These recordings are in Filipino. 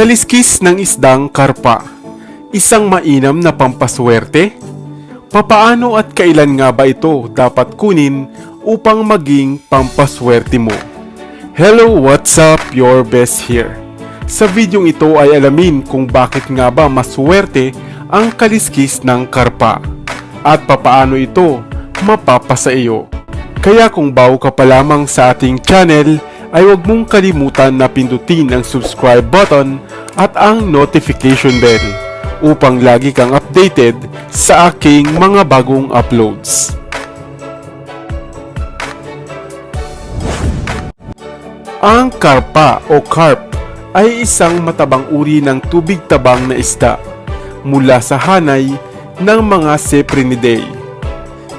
Kaliskis ng isdang karpa. Isang mainam na pampaswerte? Papaano at kailan nga ba ito dapat kunin upang maging pampaswerte mo? Hello, what's up? Your best here. Sa videong ito ay alamin kung bakit nga ba maswerte ang kaliskis ng karpa at papaano ito mapapasa iyo. Kaya kung bago ka pa lamang sa ating channel, ay huwag mong kalimutan na pindutin ang subscribe button at ang notification bell upang lagi kang updated sa aking mga bagong uploads. Ang karpa o carp ay isang matabang uri ng tubig tabang na isda mula sa hanay ng mga Cyprinidae.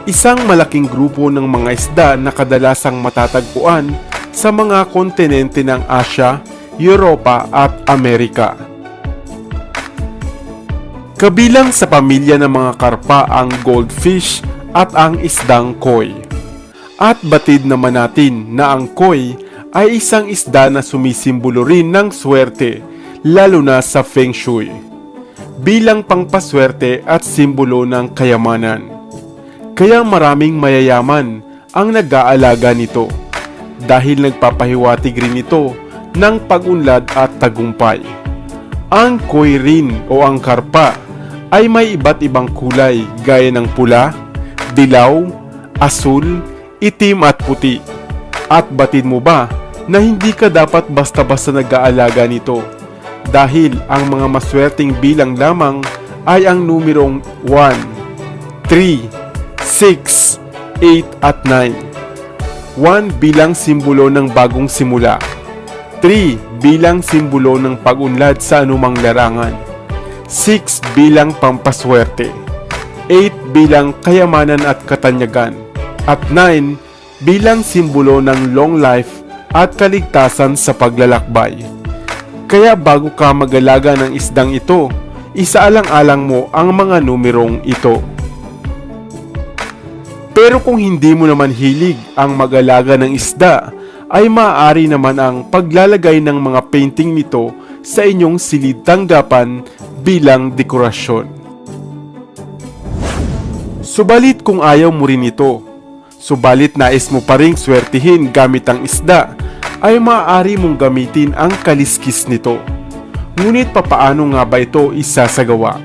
Isang malaking grupo ng mga isda na kadalasang matatagpuan sa mga kontinente ng Asya, Europa at Amerika. Kabilang sa pamilya ng mga karpa ang goldfish at ang isdang koi. At batid naman natin na ang koi ay isang isda na sumisimbolo rin ng swerte, lalo na sa Feng Shui, bilang pangpaswerte at simbolo ng kayamanan. Kaya maraming mayayaman ang nag-aalaga nito dahil nagpapahiwatig rin ito ng pag-unlad at tagumpay. Ang koi rin o ang karpa ay may iba't ibang kulay gaya ng pula, dilaw, asul, itim at puti. At batid mo ba na hindi ka dapat basta-basta nag-aalaga nito dahil ang mga maswerteng bilang lamang ay ang numerong 1, 3, 6, 8 at 9. 1 bilang simbolo ng bagong simula. 3 bilang simbolo ng pag-unlad sa anumang larangan. 6 bilang pampaswerte. 8 bilang kayamanan at katanyagan. At 9 bilang simbolo ng long life at kaligtasan sa paglalakbay. Kaya bago ka mag-alaga ng isdang ito, isaalang-alang mo ang mga numerong ito. Pero kung hindi mo naman hilig ang mag-alaga ng isda, ay maaari naman ang paglalagay ng mga painting nito sa inyong silid tanggapan bilang dekorasyon. Subalit kung ayaw mo rin ito, subalit nais mo pa ring swertihin gamit ang isda, ay maaari mong gamitin ang kaliskis nito. Ngunit papaano nga ba ito isasagawa?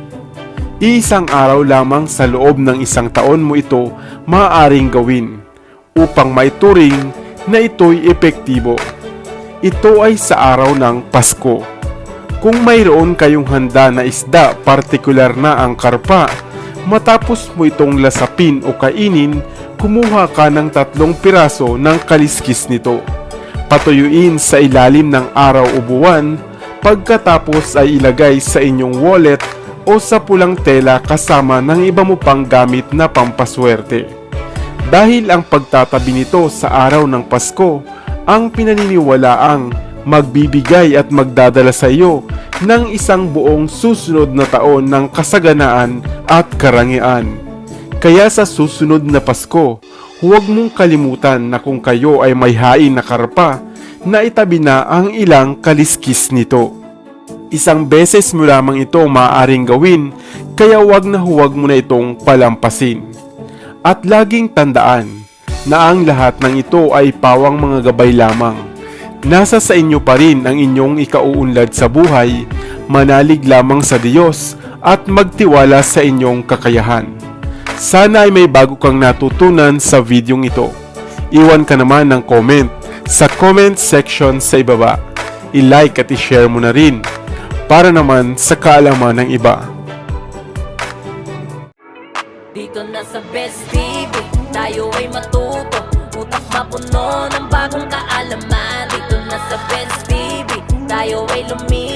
Iisang araw lamang sa loob ng isang taon mo ito maaaring gawin upang maituring na ito'y epektibo. Ito ay sa araw ng Pasko. Kung mayroon kayong handa na isda, partikular na ang karpa, matapos mo itong lasapin o kainin, kumuha ka ng tatlong piraso ng kaliskis nito. Patuyuin sa ilalim ng araw o buwan, pagkatapos ay ilagay sa inyong wallet o sa pulang tela kasama ng iba mo pang gamit na pampaswerte. Dahil ang pagtatabi nito sa araw ng Pasko, ang pinaniniwalaang magbibigay at magdadala sa iyo ng isang buong susunod na taon ng kasaganaan at karangian. Kaya sa susunod na Pasko, huwag mong kalimutan na kung kayo ay may hain na karpa, na itabi na ang ilang kaliskis nito. Isang beses mo lamang ito maaaring gawin, kaya huwag na huwag mo na itong palampasin. At laging tandaan na ang lahat ng ito ay pawang mga gabay lamang. Nasa sa inyo pa rin ang inyong ikauunlad sa buhay, manalig lamang sa Diyos at magtiwala sa inyong kakayahan. Sana ay may bago kang natutunan sa videong ito. Iwan ka naman ng comment sa comment section sa ibaba. I-like at i-share mo na rin para naman sa kaalaman ng iba. Dito na sa Best TV Tayo ay matuto. Utak mapuno ng bagong kaalaman. Dito na sa Best TV Tayo ay lumibot